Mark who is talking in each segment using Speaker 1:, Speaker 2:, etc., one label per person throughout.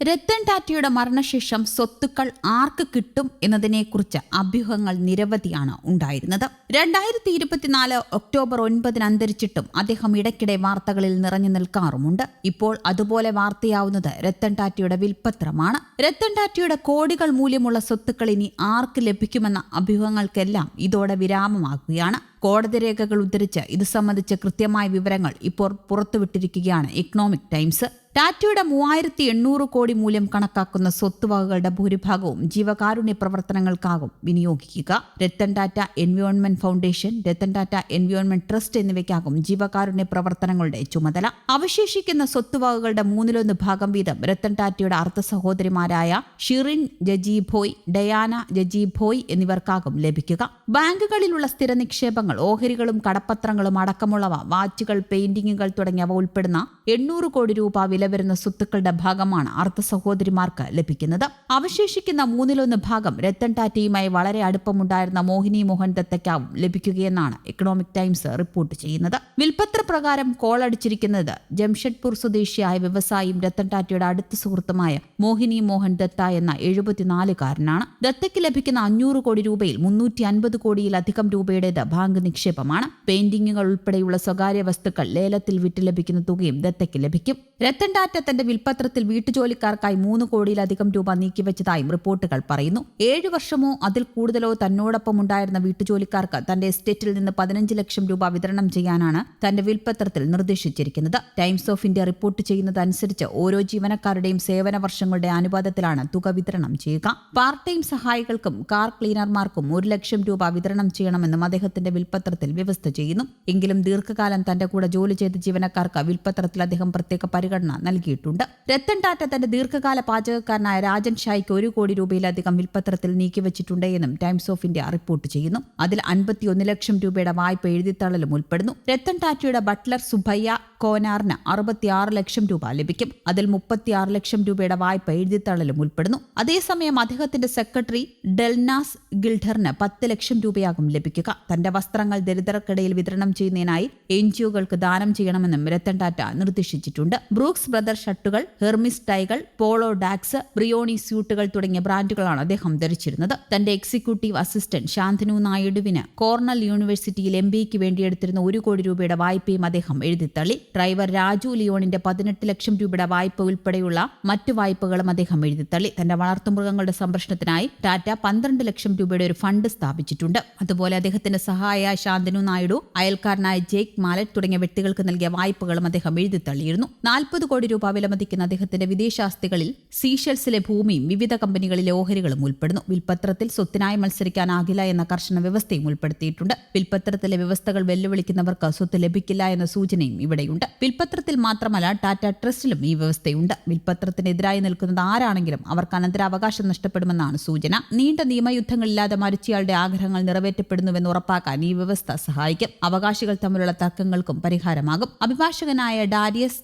Speaker 1: രത്തൻ ടാറ്റയുടെ മരണശേഷം സ്വത്തുക്കൾ ആർക്ക് കിട്ടും എന്നതിനെക്കുറിച്ച് അഭ്യൂഹങ്ങൾ നിരവധിയാണ് ഉണ്ടായിരുന്നത്. രണ്ടായിരത്തി ഇരുപത്തിനാല് ഒക്ടോബർ ഒൻപതിന് അന്തരിച്ചിട്ടും അദ്ദേഹം ഇടയ്ക്കിടെ വാർത്തകളിൽ നിറഞ്ഞു നിൽക്കാറുമുണ്ട്. ഇപ്പോൾ അതുപോലെ വാർത്തയാവുന്നത് രത്തൻ ടാറ്റയുടെ വിൽപ്പത്രമാണ്. രത്തൻ ടാറ്റയുടെ കോടികൾ മൂല്യമുള്ള സ്വത്തുക്കൾ ഇനി ആർക്ക് ലഭിക്കുമെന്ന അഭ്യൂഹങ്ങൾക്കെല്ലാം ഇതോടെ വിരാമമാകുകയാണ്. കോടതി രേഖകൾ ഉദ്ധരിച്ച് ഇത് സംബന്ധിച്ച കൃത്യമായ വിവരങ്ങൾ ഇപ്പോൾ പുറത്തുവിട്ടിരിക്കുകയാണ് ഇക്കണോമിക് ടൈംസ് ടാറ്റയുടെ മൂവായിരത്തി എണ്ണൂറ് കോടി മൂല്യം കണക്കാക്കുന്ന സ്വത്തുവകകളുടെ ഭൂരിഭാഗവും ജീവകാരുണ്യ പ്രവർത്തനങ്ങൾക്കാകും വിനിയോഗിക്കുക. Ratan Tata environment foundation Ratan Tata environment trust എന്നിവയ്ക്കാകും ജീവകാരുണ്യ പ്രവർത്തനങ്ങളുടെ ചുമതല. അവശേഷിക്കുന്ന സ്വത്തുവകകളുടെ മൂന്നിലൊന്ന് ഭാഗം വീതം രത്തൻ ടാറ്റയുടെ അർത്ഥ സഹോദരിമാരായ ഷിറിൻ ജജീഭോയ് ഡയാന ജജീഭോയ് എന്നിവർക്കാകും ലഭിക്കുക. ബാങ്കുകളിലുള്ള സ്ഥിര നിക്ഷേപങ്ങൾ ഓഹരികളും കടപ്പത്രങ്ങളും അടക്കമുള്ളവ വാച്ചുകൾ പെയിന്റിങ്ങുകൾ തുടങ്ങിയവ ഉൾപ്പെടുന്ന എണ്ണൂറ് കോടി രൂപ വില വരുന്ന സ്വത്തുക്കളുടെ ഭാഗമാണ് അർദ്ധ സഹോദരിമാർക്ക് ലഭിക്കുന്നത്. അവശേഷിക്കുന്ന മൂന്നിലൊന്ന് ഭാഗം രത്തൻ ടാറ്റയുമായി വളരെ അടുപ്പമുണ്ടായിരുന്ന മോഹിനി മോഹൻ ദത്തയ്ക്കാവും ലഭിക്കുകയെന്നാണ് എക്കണോമിക് ടൈംസ് റിപ്പോർട്ട് ചെയ്യുന്നത്. വിൽപ്പത്ര പ്രകാരം കോൾ അടിച്ചിരിക്കുന്നത് ജംഷഡ്പൂർ സ്വദേശിയായ വ്യവസായിയും രത്തൻ ടാറ്റയുടെ അടുത്ത സുഹൃത്തുമായ മോഹിനി മോഹൻ ദത്ത എന്ന എഴുപത്തിനാലുകാരനാണ്. ദത്തയ്ക്ക് ലഭിക്കുന്ന അഞ്ഞൂറ് കോടി രൂപയിൽ മുന്നൂറ്റി അൻപത് കോടിയിലധികം രൂപയുടേത് ബാങ്ക് നിക്ഷേപമാണ്. പെയിന്റിങ്ങുകൾ ഉൾപ്പെടെയുള്ള സ്വകാര്യ വസ്തുക്കൾ ലേലത്തിൽ വിറ്റ് ലഭിക്കുന്ന തുകയും ദത്തയ്ക്ക് ലഭിക്കും. രത്തൻ ടാറ്റ തന്റെ വിൽപ്പത്രത്തിൽ വീട്ടുജോലിക്കാർക്കായി മൂന്ന് കോടിയിലധികം രൂപ നീക്കിവെച്ചതായും റിപ്പോർട്ടുകൾ പറയുന്നു. ഏഴ് വർഷമോ അതിൽ കൂടുതലോ തന്നോടൊപ്പം ഉണ്ടായിരുന്ന വീട്ടുജോലിക്കാർക്ക് തന്റെ എസ്റ്റേറ്റിൽ നിന്ന് പതിനഞ്ച് ലക്ഷം രൂപ വിതരണം ചെയ്യാനാണ് തന്റെ വിൽപ്പത്രത്തിൽ നിർദ്ദേശിച്ചിരിക്കുന്നത്. ടൈംസ് ഓഫ് ഇന്ത്യ റിപ്പോർട്ട് ചെയ്യുന്നതനുസരിച്ച് ഓരോ ജീവനക്കാരുടെയും സേവന വർഷങ്ങളുടെ അനുപാതത്തിലാണ് തുക വിതരണം ചെയ്യുക. പാർട്ട് ടൈം സഹായികൾക്കും കാർ ക്ലീനർമാർക്കും ഒരു ലക്ഷം രൂപ വിതരണം ചെയ്യണമെന്നും അദ്ദേഹത്തിന്റെ വിൽപ്പത്രത്തിൽ വ്യവസ്ഥ ചെയ്യുന്നു. എങ്കിലും ദീർഘകാലം തന്റെ കൂടെ ജോലി ചെയ്ത ജീവനക്കാർക്ക് വിൽപ്പത്രത്തിൽ അദ്ദേഹം പ്രത്യേക പരിഗണന നൽകിയിട്ടുണ്ട്. രത്തൻ ടാറ്റ തന്റെ ദീർഘകാല പാചകക്കാരനായ രാജൻ ഷായ്ക്ക് ഒരു കോടി രൂപയിലധികം വിൽപ്പത്രത്തിൽ നീക്കിവച്ചിട്ടുണ്ട് എന്നും ടൈംസ് ഓഫ് ഇന്ത്യ റിപ്പോർട്ട് ചെയ്യുന്നു. അതിൽ അൻപത്തിയൊന്ന് ലക്ഷം രൂപയുടെ വായ്പ എഴുതിത്തള്ളലും ഉൾപ്പെടുന്നു. രത്തൻ ടാറ്റയുടെ ബട്ട്ലർ സുഭയ്യ കോനാറിന് അറുപത്തിയാറ് ലക്ഷം രൂപ ലഭിക്കും. അതിൽ മുപ്പത്തിയാറ് ലക്ഷം രൂപയുടെ വായ്പ എഴുതിത്തള്ളലും ഉൾപ്പെടുന്നു. അതേസമയം അദ്ദേഹത്തിന്റെ സെക്രട്ടറി ഡെൽനാസ് ഗിൽഡറിന് പത്ത് ലക്ഷം രൂപയാകും ലഭിക്കുക. തന്റെ വസ്ത്രങ്ങൾ ദരിദ്രർക്കിടയിൽ വിതരണം ചെയ്യുന്നതിനായി എൻ ജിഒകൾക്ക് ദാനം ചെയ്യണമെന്നും രത്തൻ ടാറ്റ നിർദ്ദേശിച്ചിട്ടുണ്ട്. ബ്രൂക്സ് ബ്രദർ ഷർട്ടുകൾ ഹെർമിസ് ടൈകൾ പോളോ ഡാക്സ് ബ്രിയോണി സ്യൂട്ടുകൾ തുടങ്ങിയ ബ്രാൻഡുകളാണ് അദ്ദേഹം ധരിച്ചിരുന്നത്. തന്റെ എക്സിക്യൂട്ടീവ് അസിസ്റ്റന്റ് ശാന്തനു നായിഡുവിന് കോർണൽ യൂണിവേഴ്സിറ്റിയിൽ എം ബിക്ക് വേണ്ടി എടുത്തിരുന്ന ഒരു കോടി രൂപയുടെ വായ്പയും അദ്ദേഹം എഴുതിത്തള്ളി. ഡ്രൈവർ രാജു ലിയോണിന്റെ പതിനെട്ട് ലക്ഷം രൂപയുടെ വായ്പ ഉൾപ്പെടെയുള്ള മറ്റു വായ്പകളും അദ്ദേഹം എഴുതിത്തള്ളി. തന്റെ വളർത്തുമൃഗങ്ങളുടെ സംരക്ഷണത്തിനായി ടാറ്റ പന്ത്രണ്ട് ലക്ഷം രൂപയുടെ ഒരു ഫണ്ട് സ്ഥാപിച്ചിട്ടുണ്ട്. അതുപോലെ അദ്ദേഹത്തിന്റെ സഹായ ശാന്തനു നായിഡു അയൽക്കാരനായ ജേക്ക് മാലറ്റ് തുടങ്ങിയ വ്യക്തികൾക്ക് നൽകിയ വായ്പകളും അദ്ദേഹം എഴുതിത്തള്ളിയിരുന്നു. നാൽപ്പത് കോടി രൂപ വിലമതിക്കുന്ന അദ്ദേഹത്തിന്റെ വിദേശാസ്തികളിൽ സീഷൽസിലെ ഭൂമിയും വിവിധ കമ്പനികളിലെ ഓഹരികളും ഉൾപ്പെടുന്നു. വിൽപ്പത്രത്തിൽ സ്വത്തിനായി മത്സരിക്കാനാകില്ല എന്ന കർശന വ്യവസ്ഥയും ഉൾപ്പെടുത്തിയിട്ടുണ്ട്. വിൽപ്പത്രത്തിലെ വ്യവസ്ഥകൾ വെല്ലുവിളിക്കുന്നവർക്ക് സ്വത്ത് ലഭിക്കില്ല എന്ന സൂചനയും ഇവിടെയുണ്ട്. വിൽപ്പത്രത്തിൽ മാത്രമല്ല ടാറ്റ ട്രസ്റ്റിലും ഈ വ്യവസ്ഥയുണ്ട്. വിൽപ്പത്രത്തിനെതിരായി നിൽക്കുന്നത് ആരാണെങ്കിലും അവർക്ക് അനന്തരാവകാശം നഷ്ടപ്പെടുമെന്നാണ് സൂചന. നീണ്ട നിയമയുദ്ധങ്ങളില്ലാതെ മരിച്ചയാളുടെ ആഗ്രഹങ്ങൾ നിറവേറ്റപ്പെടുന്നുവെന്ന് ഉറപ്പാക്കാൻ ഈ വ്യവസ്ഥ സഹായിക്കും. അവകാശികൾ തമ്മിലുള്ള തർക്കങ്ങൾക്കും പരിഹാരമാകും. അഭിഭാഷകനായ ഡാരിയസ്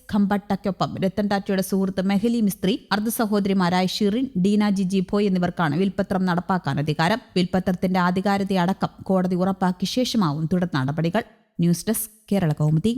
Speaker 1: ഖമ്പട്ടയ്ക്കൊപ്പം രത്തൻ ടാറ്റയുടെ സുഹൃത്ത് മെഹലി മിസ്ത്രി അർദ്ധ സഹോദരിമാരായ ഷിറിൻ ഡീന ജിജി ഭോയ് എന്നിവർക്കാണ് വിൽപ്പത്രം നടപ്പാക്കാൻ അധികാരം. വിൽപ്പത്രത്തിന്റെ ആധികാരികതയടക്കം കോടതി ഉറപ്പാക്കിയ ശേഷമാവും തുടർ നടപടികൾ. News desk Kerala Kaumudi.